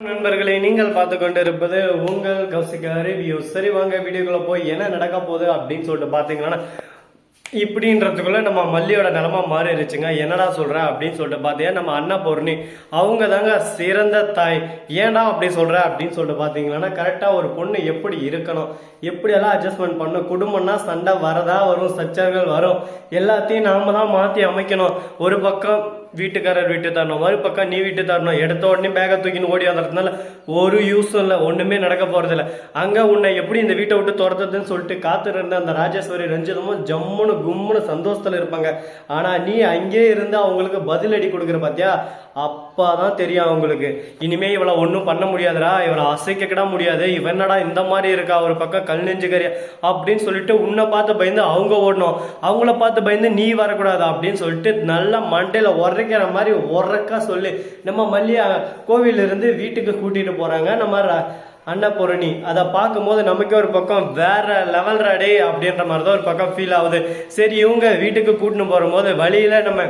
நண்பர்களை நீங்கள் பார்த்து கொண்டிருப்பது உங்கள் கௌசிகா ரிவ்யூ சரி வாங்க வீடியோக்குள்ள போய் என்ன நடக்க போகுது அப்படின்னு சொல்லிட்டு பார்த்தீங்கன்னா இப்படின்றதுக்குள்ள நம்ம மல்லியோட நிலமா மாறிடுச்சுங்க. என்னடா சொல்ற அப்படின்னு சொல்லிட்டு பார்த்தீங்கன்னா நம்ம அண்ணா பொருணி அவங்க தாங்க சிறந்த தாய். ஏன்டா அப்படி சொல்ற அப்படின்னு சொல்லிட்டு பார்த்தீங்கன்னா கரெக்டாக ஒரு பொண்ணு எப்படி இருக்கணும் எப்படியெல்லாம் அட்ஜஸ்ட்மெண்ட் பண்ணும் குடும்பம்னா சண்டை வரதா வரும் சச்சர்கள் வரும் எல்லாத்தையும் நாம தான் மாற்றி அமைக்கணும். ஒரு பக்கம் வீட்டுக்காரர் வீட்டு தரணும். மறுபக்கம் நீ வீட்டு தரணும். எடுத்த உடனே பேகை தூக்கின்னு ஓடி வந்துறதுனால ஒரு யூஸும் இல்லை. ஒன்றுமே நடக்க போகிறதில்ல அங்கே உன்னை எப்படி இந்த வீட்டை விட்டு துரத்துறதுன்னு சொல்லிட்டு காத்துருந்த அந்த ராஜேஸ்வரி ரஞ்சிதமும் ஜம்முன்னு கும்முன்னு சந்தோஷத்தில் இருப்பாங்க. ஆனால் நீ அங்கேயே இருந்து அவங்களுக்கு பதிலடி கொடுக்குற பார்த்தியா அப்போ தான் தெரியும் அவங்களுக்கு. இனிமே இவளை ஒன்றும் பண்ண முடியாதுடா இவளை அசைக்க முடியாது. இவன் என்னடா இந்த மாதிரி இருக்கா ஒரு பக்கம் கல் நெஞ்சுக்கறியா அப்படின்னு சொல்லிட்டு உன்னை பார்த்து பயந்து அவங்க ஓடணும். அவங்கள பார்த்து பயந்து நீ வரக்கூடாது அப்படின்னு சொல்லிட்டு நல்லா மண்டையில் உரைக்கிற மாதிரி உரக்கா சொல்லி. நம்ம மல்லியா கோவிலிருந்து வீட்டுக்கு கூட்டிகிட்டு போகிறாங்க நம்ம அன்னபூரணி. அதை பார்க்கும்போது நமக்கே ஒரு பக்கம் வேற லெவல் ரடே அப்படின்ற மாதிரி தான் ஒரு பக்கம் ஃபீல் ஆகுது. சரி இவங்க வீட்டுக்கு கூட்டின்னு போகும்போது வழியில் நம்ம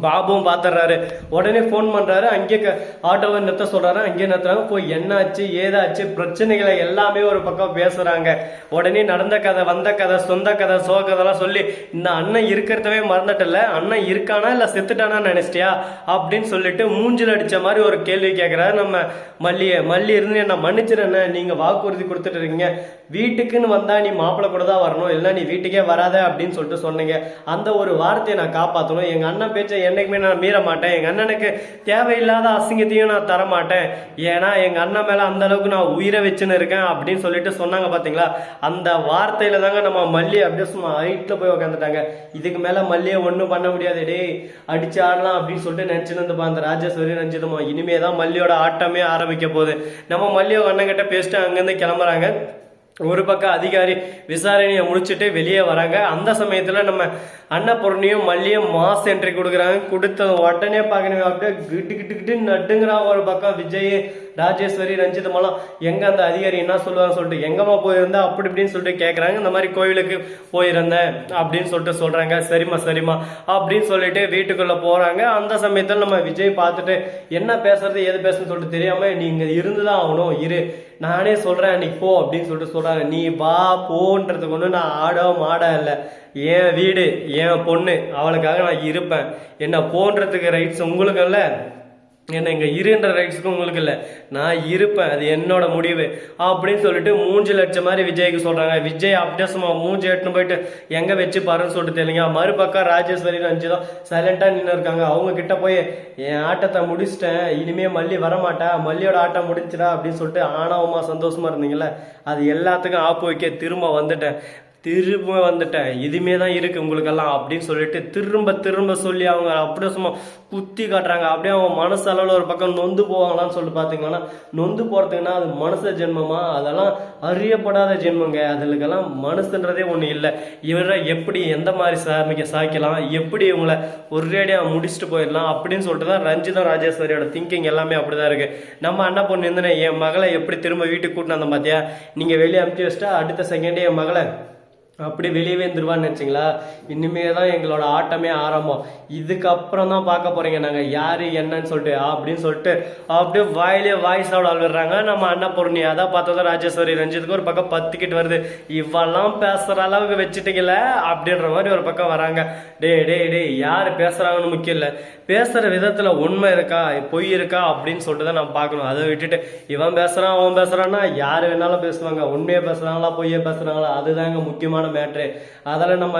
பாபுவும் பார்த்துடுறாரு உடனே ஃபோன் பண்ணுறாரு அங்கே க- ஆட்டோவை நிறுத்த சொல்கிறாரு அங்கேயே நிறுத்துறாங்க. போய் என்னாச்சு ஏதாச்சு பிரச்சனைகளை எல்லாமே ஒரு பக்கம் பேசுகிறாங்க உடனே நடந்த கதை வந்த கதை சொந்த கதை சோ கதைலாம் சொல்லி இந்த அண்ணன் இருக்கிறதவே மறந்துட்டல. அண்ணன் இருக்கானா இல்லை செத்துட்டானா நினைச்சிட்டியா? அப்படின்னு சொல்லிட்டு மூஞ்சில் அடித்த மாதிரி ஒரு கேள்வி கேட்குறாரு நம்ம மல்லியை. மல்லி இருந்து என்ன மன்னிச்சிருண்ணே நீங்கள் வாக்குறுதி கொடுத்துட்டு இருக்கீங்க. வீட்டுக்குன்னு வந்தால் நீ மாப்பிள்ளை கூட தான் வரணும். இல்லை நீ வீட்டுக்கே வராத அப்படின்னு சொல்லிட்டு சொன்னீங்க. அந்த ஒரு வார்த்தையை நான் காப்பாற்றணும் எங்கள் அண்ணன் பேச்சை என்றைக்குமே நான் மீற மாட்டேன் எங்கள் அண்ணனுக்கு தேவையில்லாத அசிங்கத்தையும் நான் தர மாட்டேன் ஏன்னா எங்கள் அண்ணன் மேலே அந்த அளவுக்கு நான் உயிரை வச்சுன்னு இருக்கேன் அப்படின்னு சொல்லிட்டு சொன்னாங்க பார்த்தீங்களா அந்த வார்த்தையில் தாங்க நம்ம மல்லி அப்படியே சும்மா ஹைட்டில் போய் உட்காந்துட்டாங்க இதுக்கு மேலே மல்லியை ஒன்றும் பண்ண முடியாது. டேய் அடிச்சு ஆடலாம் அப்படின்னு சொல்லிட்டு நினச்சின்னு இருந்துப்பா அந்த ராஜேஸ்வரி நினச்சிதுமா இனிமே தான் மல்லியோட ஆட்டமே ஆரம்பிக்க போகுது. நம்ம மல்லியோட அண்ணன் கிட்ட பேசிட்டு அங்கேருந்து கிளம்புறாங்க. ஒரு பக்கம் அதிகாரி விசாரணையை முடிச்சுட்டு வெளியே வராங்க. அந்த சமயத்தில் நம்ம அன்னபூர்ணியும் மல்லியும் மாஸ் என்ட்ரி கொடுக்குறாங்க. கொடுத்த உடனே பார்க்கணும் அப்படியே கிட்டு கிட்டு கிட்டு நட்டுங்கிறான் ஒரு பக்கம் விஜய். ராஜேஸ்வரி ரஞ்சிதமெல்லாம் எங்க அந்த அதிகாரி என்ன சொல்லுவாங்க சொல்லிட்டு எங்கம்மா போயிருந்தா? அப்படி இப்படின்னு சொல்லிட்டு கேட்குறாங்க இந்த மாதிரி கோயிலுக்கு போயிருந்தேன் அப்படின்னு சொல்லிட்டு சொல்றாங்க. சரிம்மா சரிம்மா அப்படின்னு சொல்லிட்டு வீட்டுக்குள்ள போறாங்க. அந்த சமயத்தில் நம்ம விஜய் பார்த்துட்டு என்ன பேசுறது எது பேசுறது சொல்லிட்டு தெரியாம நீங்க இருந்துதான் ஆகணும் இரு. நானே சொல்றேன் நீ போ அப்படின்னு சொல்லிட்டு சொல்றாங்க. நீ வா போன்றதுக்கு ஒன்று நான் ஆடோ மாட இல்லை. என் வீடு என் பொண்ணு அவளுக்காக நான் இருப்பேன். என்ன போன்றதுக்கு ரைட்ஸ் உங்களுக்கு இல்லை என்ன இங்கே இருன்ற ரைட்ஸுக்கும் உங்களுக்கு இல்லை. நான் இருப்பேன் அது என்னோட முடிவு அப்படின்னு சொல்லிட்டு மூஞ்சு லட்சம் மாதிரி விஜய்க்கு சொல்கிறாங்க விஜய் அப்டேசமாக சும்மா மூஞ்சி எட்டுன்னு போயிட்டு எங்கே வச்சு பாருன்னு சொல்லிட்டு தெரியுங்க மறுபக்கம் ராஜேஸ்வரி அஞ்சு தான் சைலண்டாக நின்று இருக்காங்க. அவங்க கிட்ட போய் என் ஆட்டத்தை முடிச்சிட்டேன் இனிமே மல்லி வரமாட்டா மல்லியோட ஆட்டம் முடிஞ்சிடா அப்படின்னு சொல்லிட்டு ஆணவமாக சந்தோஷமாக இருந்தீங்களே அது எல்லாத்துக்கும் ஆப்பு வைக்க திரும்ப வந்துட்டேன். திரும்ப வந்துட்டேன். இதுமே தான் இருக்குது உங்களுக்கெல்லாம் அப்படின்னு சொல்லிட்டு திரும்ப திரும்ப சொல்லி அவங்க அப்படியே சும்மா குத்தி காட்டுறாங்க. அப்படியே அவங்க மனசு அளவில் ஒரு பக்கம் நொந்து போவாங்களான்னு சொல்லிட்டு பார்த்தீங்கன்னா நொந்து போகிறதுக்குன்னா அது மனசு ஜென்மமா? அதெல்லாம் அறியப்படாத ஜென்மங்க. அதுகளுக்கெல்லாம் மனசுன்றதே ஒன்று இல்லை. இவரை எப்படி எந்த மாதிரி சாமிக்க சாய்க்கலாம்? எப்படி இவங்களை ஒரேடியாக முடிச்சுட்டு போயிடலாம்? அப்படின்னு சொல்லிட்டு தான் ரஞ்சிதம் ராஜேஸ்வரியோட திங்கிங் எல்லாமே அப்படிதான் இருக்குது நம்ம அண்ணா பொண்ணு என் மகளை எப்படி திரும்ப வீட்டுக்கு கூட்டினு வந்தோம் பார்த்தியா நீங்கள் வெளியே அமுச்சு வச்சுட்டா அடுத்த செகண்டே என் மகளை அப்படி வெளியவே வந்துருவான்னு நினச்சிங்களா? இனிமே தான் எங்களோட ஆட்டமே ஆரம்பம். இதுக்கப்புறம் தான் பார்க்க போகிறீங்க நாங்கள் யார் என்னன்னு சொல்லிட்டு அப்படின்னு சொல்லிட்டு அப்படியே வாயிலே வாய்ஸோட அவுட் அழுகுறாங்க நம்ம அன்னபூர்ணி பொருணி அதான் பார்த்ததும் ராஜேஸ்வரி ரஞ்சித்துக்கு ஒரு பக்கம் பத்துக்கிட்டு வருது. இவெல்லாம் பேசுகிற அளவுக்கு வச்சுட்டீங்கல்ல அப்படின்ற மாதிரி ஒரு பக்கம் வராங்க. டே டே டே யார் பேசுகிறாங்கன்னு முக்கியம் இல்லை. பேசுகிற விதத்தில் உண்மை இருக்கா பொய் இருக்கா அப்படின்னு சொல்லிட்டு தான் நம்ம பார்க்கணும். அதை விட்டுட்டு இவன் பேசுகிறான் அவன் பேசுறான்னா யார் வேணாலும் பேசுவாங்க. உண்மையை பேசுகிறாங்களா பொய்யை பேசுறாங்களா அதுதாங்க முக்கியமான முக்கியமான மேட்ரு அதெல்லாம் நம்ம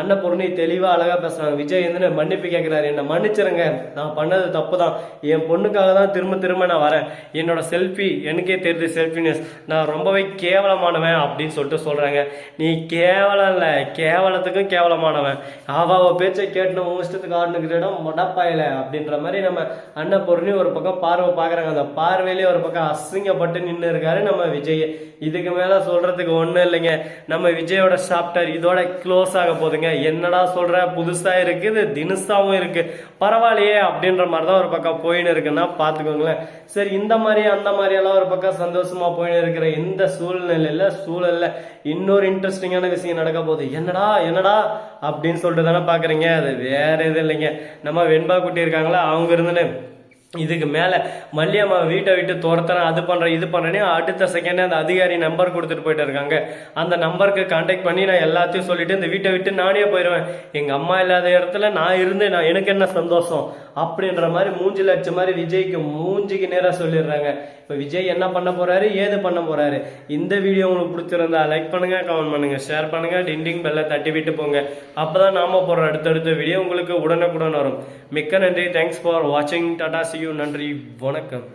அன்னபூர்ணி தெளிவாக அழகாக பேசுகிறாங்க விஜய் வந்து மன்னிப்பு கேட்குறாரு. என்ன மன்னிச்சிருங்க. நான் பண்ணது தப்பு தான் என் பொண்ணுக்காக தான் திரும்ப திரும்ப நான் வரேன். என்னோட செல்ஃபி எனக்கே தெரியுது செல்ஃபினஸ் நான் ரொம்பவே கேவலமானவன் அப்படின்னு சொல்லிட்டு சொல்கிறாங்க நீ கேவலம் இல்லை. கேவலத்துக்கும் கேவலமானவன். அவ அவ பேச்சை கேட்டு நம்ம இஷ்டத்துக்கு ஆடுனுக்கிற இடம் மொடப்பாயில அப்படின்ற மாதிரி நம்ம அன்னபூர்ணி ஒரு பக்கம் பார்வை பார்க்குறாங்க. அந்த பார்வையிலே ஒரு பக்கம் அசிங்கப்பட்டு நின்று இருக்காரு நம்ம விஜய். இதுக்கு மேலே சொல்கிறதுக்கு ஒன்றும் இல்லைங்க. நம்ம விஜயோட சாப்டர் இதோட க்ளோஸ் ஆக போகுதுங்க என்னடா சொல்ற? புதுசா இருக்குது தினுசாவும் இருக்கு. பரவாயில்லையே அப்படின்ற மாதிரி தான் ஒரு பக்கம் போயின்னு இருக்குன்னா பாத்துக்கோங்களேன் சரி இந்த மாதிரி அந்த மாதிரி எல்லாம் ஒரு பக்கம் சந்தோஷமா போயின்னு இருக்கிற இந்த சூழ்நிலையில சூழல்ல இன்னொரு இன்ட்ரெஸ்டிங்கான விஷயம் நடக்க போகுது. என்னடா என்னடா அப்படின்னு சொல்லிட்டு தானே பாக்குறீங்க அது வேற எதுவும் இல்லைங்க. நம்ம வெண்பா குட்டி இருக்காங்களா அவங்க இருந்துன்னு இதுக்கு மேலே மல்லியம்மா வீட்டை விட்டு துரத்துறேன் அது பண்ணுறேன் இது பண்ணுறேன்னு அடுத்த செகண்டே அந்த அதிகாரி நம்பர் கொடுத்துட்டு போயிட்டு இருக்காங்க. அந்த நம்பருக்கு காண்டாக்ட் பண்ணி நான் எல்லாத்தையும் சொல்லிட்டு இந்த வீட்டை விட்டு நானே போயிடுவேன் எங்கள் அம்மா இல்லாத இடத்துல நான் இருந்து நான் எனக்கு என்ன சந்தோஷம்? அப்படின்ற மாதிரி மூஞ்சில் அடிச்ச மாதிரி விஜய்க்கு மூஞ்சிக்கு நேராக சொல்லிடுறாங்க. இப்போ விஜய் என்ன பண்ண போறாரு ஏது பண்ண போறாரு? இந்த வீடியோ உங்களுக்கு பிடிச்சிருந்தா லைக் பண்ணுங்க கமெண்ட் பண்ணுங்க ஷேர் பண்ணுங்க டிண்டிங் பெல்ல தட்டி விட்டு போங்க. அப்பதான் நாம போற அடுத்தடுத்த வீடியோ உங்களுக்கு உடனுக்குடன் வரும். மிக்க நன்றி. தேங்க்ஸ் ஃபார் வாட்சிங் டாடா சியூ நன்றி. வணக்கம்.